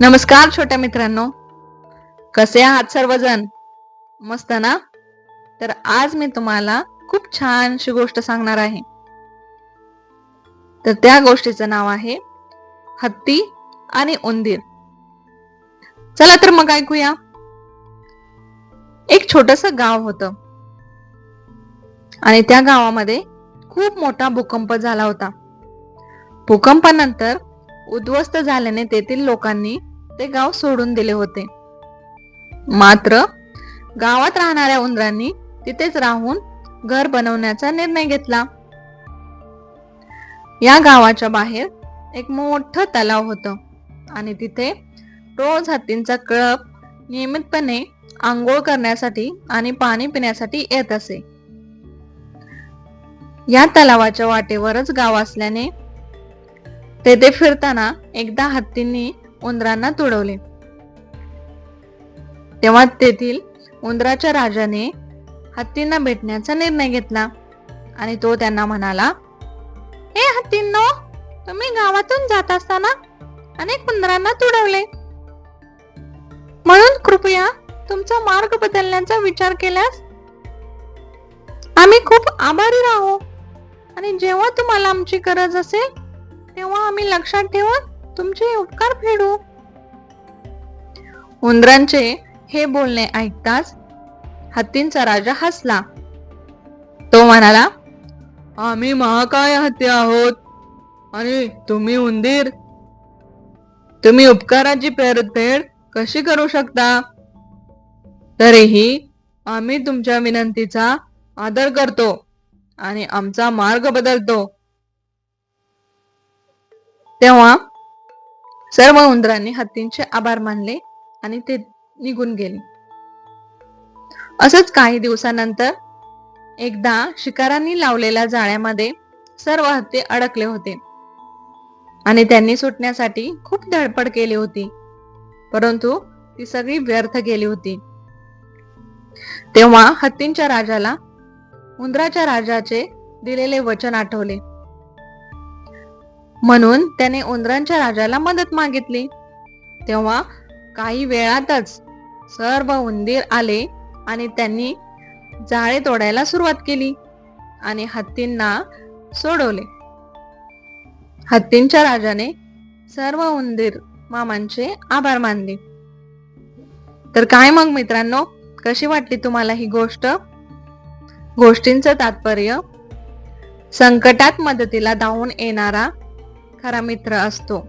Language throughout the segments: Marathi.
नमस्कार छोट्या मित्रांनो. कसे आहात सर्वजण? मस्त ना? तर आज मी तुम्हाला खूप छानशी गोष्ट सांगणार आहे. तर त्या गोष्टीचं नाव आहे हत्ती आणि उंदीर. चला तर मग ऐकूया. एक छोटस गाव होत. आणि त्या गावामध्ये खूप मोठा भूकंप झाला होता. भूकंपानंतर उद्ध्वस्त झाल्याने तेथील लोकांनी ते गाव सोडून दिले होते. मात्र गावात राहणाऱ्या उंदरांनी तिथेच राहून घर बनवण्याचा निर्णय घेतला. या गावाच्या बाहेर एक मोठं तलाव होतं आणि तिथे रोज हत्तींचा कळप नियमितपणे आंघोळ करण्यासाठी आणि पाणी पिण्यासाठी येत असे. या तलावाच्या वाटेवरच गाव असल्याने तेथे फिरताना एकदा हत्तींनी उंदरांना तुडवले. तेव्हा तेथील उंदराच्या राजाने हत्तींना भेटण्याचा निर्णय घेतला आणि तो त्यांना म्हणाला हे हत्तींनो तुम्ही गावातून जात असताना अनेक उंदरांना तुडवले. म्हणून कृपया तुमचा मार्ग बदलण्याचा विचार केल्यास आम्ही खूप आभारी राहू आणि जेव्हा तुम्हाला आमची गरज असेल तेव्हा आम्ही लक्षात ठेवून तुमचे उपकार फेडू. उंदरांचे हे बोलणे ऐकताच हत्तींचा राजा हसला. तो म्हणाला आम्ही महाकाय हत्ती आहोत आणि तुम्ही उंदीर. तुम्ही उपकाराची परतफेड कशी करू शकता? तरीही आम्ही तुमच्या विनंतीचा आदर करतो आणि आमचा मार्ग बदलतो. तेव्हा सर्व उंदरांनी हत्तींचे आभार मानले आणि ते निघून गेले. असंच काही दिवसानंतर एकदा शिकारांनी लावलेल्या जाळ्यामध्ये सर्व हत्ती अडकले होते आणि त्यांनी सुटण्यासाठी खूप धडपड केली होती परंतु ती सगळी व्यर्थ गेली होती. तेव्हा हत्तींच्या राजाला उंदराच्या राजाचे दिलेले वचन आठवले. म्हणून त्याने उंदरांच्या राजाला मदत मागितली. तेव्हा काही वेळातच सर्व उंदीर आले आणि त्यांनी जाळे तोडायला सुरुवात केली आणि हत्तींना सोडवले. हत्तींच्या राजाने सर्व उंदीर मामांचे आभार मानले. तर काय मग मित्रांनो? कशी वाटली तुम्हाला ही गोष्ट? गोष्टींचं तात्पर्य संकटात मदतीला धावून येणारा खरा मित्र असतो.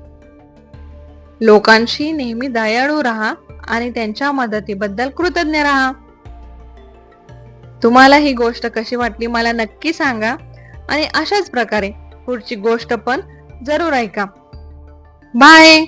लोकांशी नेहमी दयाळू राहा आणि त्यांच्या मदतीबद्दल कृतज्ञ राहा. तुम्हाला ही गोष्ट कशी वाटली मला नक्की सांगा आणि अशाच प्रकारे पुढची गोष्ट पण जरूर ऐका. बाय!